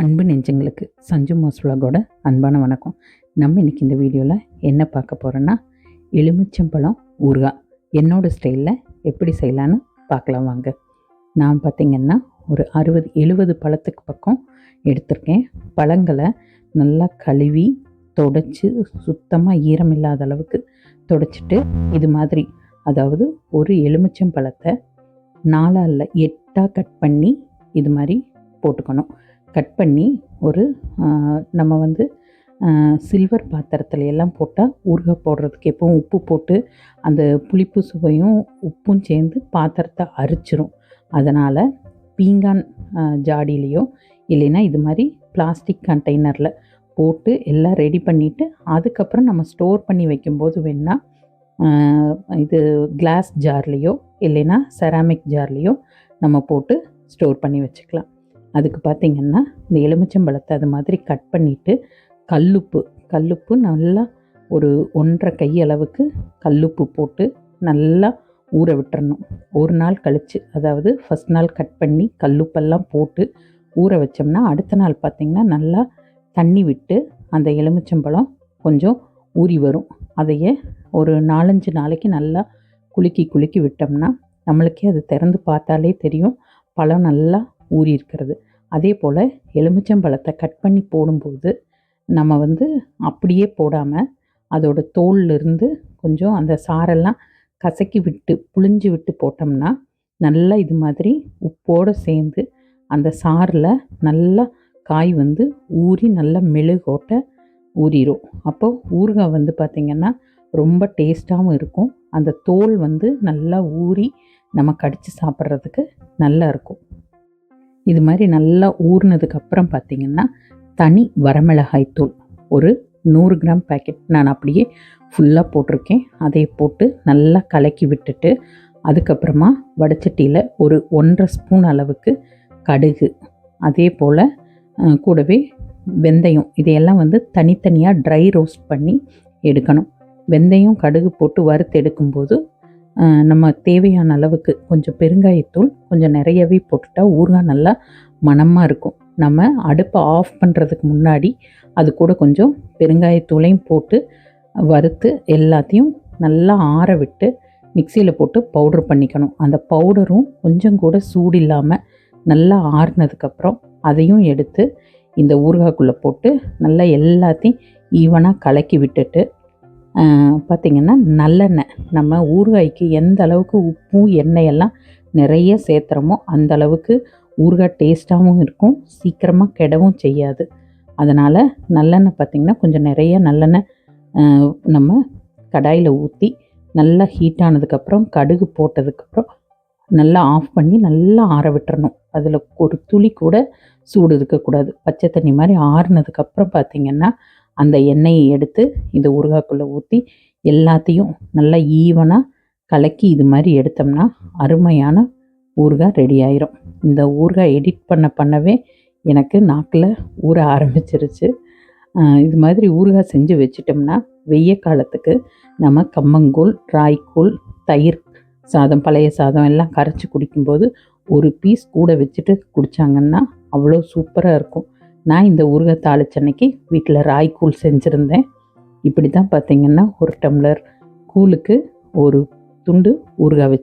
அன்பு நெஞ்சங்களுக்கு சஞ்சு மாஸ் அன்பான வணக்கம். நம்ம இன்னைக்கு இந்த வீடியோவில் என்ன பார்க்க போகிறோன்னா எலுமிச்சம்பழம் ஊறுகாய். என்னோடய ஸ்டைலில் எப்படி செய்யலான்னு பார்க்கலாம் வாங்க. நான் பார்த்திங்கன்னா ஒரு அறுபது எழுபது பழத்துக்கு பக்கம் எடுத்திருக்கேன். பழங்களை நல்லா கழுவி தொடச்சி சுத்தமாக ஈரம் இல்லாத அளவுக்கு தொடச்சிட்டு இது மாதிரி அதாவது ஒரு எலுமிச்சம்பழத்தை நாலால் எட்டாக கட் பண்ணி இது மாதிரி போட்டுக்கணும். கட் பண்ணி ஒரு நம்ம வந்து சில்வர் பாத்திரத்தில் எல்லாம் போட்டால் ஊறுகாய் போடுறதுக்கு எப்பவும் உப்பு போட்டு அந்த புளிப்பு சுவையும் உப்பும் சேர்ந்து பாத்திரத்தை அரிச்சிரும். அதனால் பீங்கான் ஜாடியிலையோ இல்லைன்னா இது மாதிரி பிளாஸ்டிக் கண்டெய்னரில் போட்டு எல்லாம் ரெடி பண்ணிவிட்டு அதுக்கப்புறம் நம்ம ஸ்டோர் பண்ணி வைக்கும்போது வேணால் இது கிளாஸ் ஜார்லேயோ இல்லைன்னா செராமிக் ஜார்லேயோ நம்ம போட்டு ஸ்டோர் பண்ணி வச்சுக்கலாம். அதுக்கு பார்த்திங்கன்னா இந்த எலுமிச்சம்பழத்தை அது மாதிரி கட் பண்ணிவிட்டு கல்லுப்பு கல்லுப்பு நல்லா ஒரு ஒன்றரை கை அளவுக்கு கல்லுப்பு போட்டு நல்லா ஊற விட்டுறணும். ஒரு நாள் கழித்து அதாவது ஃபஸ்ட் நாள் கட் பண்ணி கல்லுப்பெல்லாம் போட்டு ஊற வச்சோம்னா அடுத்த நாள் பார்த்திங்கன்னா நல்லா தண்ணி விட்டு அந்த எலுமிச்சம்பழம் கொஞ்சம் ஊறி வரும். அதையே ஒரு நாலஞ்சு நாளைக்கு நல்லா குலுக்கி குலுக்கி விட்டோம்னா நம்மளுக்கே அது திறந்து பார்த்தாலே தெரியும் பழம் நல்லா ஊறி இருக்கிறது. அதே போல் எலுமிச்சம்பழத்தை கட் பண்ணி போடும்போது நம்ம வந்து அப்படியே போடாமல் அதோட தோல்லிருந்து கொஞ்சம் அந்த சாரெல்லாம் கசக்கி விட்டு புளிஞ்சு விட்டு போட்டோம்னா நல்லா இது மாதிரி உப்போடு சேர்ந்து அந்த சாறில் நல்லா காய் வந்து ஊறி நல்லா மெழுகோட்ட ஊறிடும் அப்போது ஊறுகாய் வந்து பார்த்திங்கன்னா ரொம்ப டேஸ்ட்டாகவும் இருக்கும். அந்த தோல் வந்து நல்லா ஊறி நம்ம கடித்து சாப்பிட்றதுக்கு நல்லா இருக்கும். இது மாதிரி நல்லா ஊறினதுக்கப்புறம் பார்த்தீங்கன்னா பார்த்திங்கன்னா தனி வரமிளகாய் தூள். ஒரு நூறு கிராம் பேக்கெட் நான் அப்படியே ஃபுல்லாக போட்டிருக்கேன். அதை போட்டு நல்லா கலக்கி விட்டுட்டு அதுக்கப்புறமா வடச்சட்டியில் ஒரு ஒன்றரை ஸ்பூன் அளவுக்கு கடுகு. அதே போல் கூடவே வெந்தயம். இதையெல்லாம் வந்து தனித்தனியாக ட்ரை ரோஸ்ட் பண்ணி எடுக்கணும். வெந்தயம் கடுகு போட்டு வறுத்து எடுக்கும்போது நம்ம தேவையான அளவுக்கு கொஞ்சம் பெருங்காயத்தூள் கொஞ்சம் நிறையவே போட்டுட்டா ஊறுகாய் நல்லா மணமாக இருக்கும். நம்ம அடுப்பை ஆஃப் பண்ணுறதுக்கு முன்னாடி அது கூட கொஞ்சம் பெருங்காயத்தூளையும் போட்டு வறுத்து எல்லாத்தையும் நல்லா ஆற விட்டு மிக்சியில் போட்டு பவுட்ரு பண்ணிக்கணும். அந்த பவுடரும் கொஞ்சம் கூட சூடு இல்லாமல் நல்லா ஆறுனதுக்கப்புறம் அதையும் எடுத்து இந்த ஊறுகாய்க்குள்ளே போட்டு நல்லா எல்லாத்தையும் ஈவனாக கலக்கி விட்டுட்டு பார்த்திங்கன்னா நல்லெண்ணெய். நம்ம ஊறுகாய்க்கு எந்த அளவுக்கு உப்பு எண்ணெயெல்லாம் நிறைய சேர்த்துறோமோ அந்த அளவுக்கு ஊறுகாய் டேஸ்ட்டாகவும் இருக்கும். சீக்கிரமாக கெடவும் செய்யாது. அதனால் நல்லெண்ணெய் பார்த்திங்கன்னா கொஞ்சம் நிறைய நல்லெண்ணெய் நம்ம கடாயில் ஊற்றி நல்லா ஹீட் ஆனதுக்கப்புறம் கடுகு போட்டதுக்கப்புறம் நல்லா ஆஃப் பண்ணி நல்லா ஆற விட்டுறணும். அதில் ஒரு துளி கூட சூடு இருக்கக்கூடாது. பச்சை தண்ணி மாதிரி ஆறுனதுக்கப்புறம் பார்த்திங்கன்னா அந்த எண்ணெயை எடுத்து இந்த ஊறுகாய்க்குள்ளே ஊற்றி எல்லாத்தையும் நல்லா ஈவனாக கலக்கி இது மாதிரி எடுத்தோம்னா அருமையான ஊறுகாய் ரெடி ஆயிரும். இந்த ஊறுகாய் எடிட் பண்ண பண்ணவே எனக்கு நாக்கில் ஊற ஆரம்பிச்சிருச்சு. இது மாதிரி ஊறுகாய் செஞ்சு வச்சிட்டோம்னா வெய்ய காலத்துக்கு நம்ம கம்மங்கூழ் ராய்க்கூழ் தயிர் சாதம் பழைய சாதம் எல்லாம் கரைச்சி குடிக்கும்போது ஒரு பீஸ் கூட வச்சுட்டு குடித்தாங்கன்னா அவ்வளோ சூப்பராக இருக்கும். நான் இந்த ஊறுகாய் தாளிச்சன்னைக்கு வீட்டில் ராய்க்கூழ் செஞ்சுருந்தேன். இப்படி தான் பார்த்தீங்கன்னா ஒரு டம்ளர் கூழுக்கு ஒரு துண்டு ஊறுகாய் வச்சு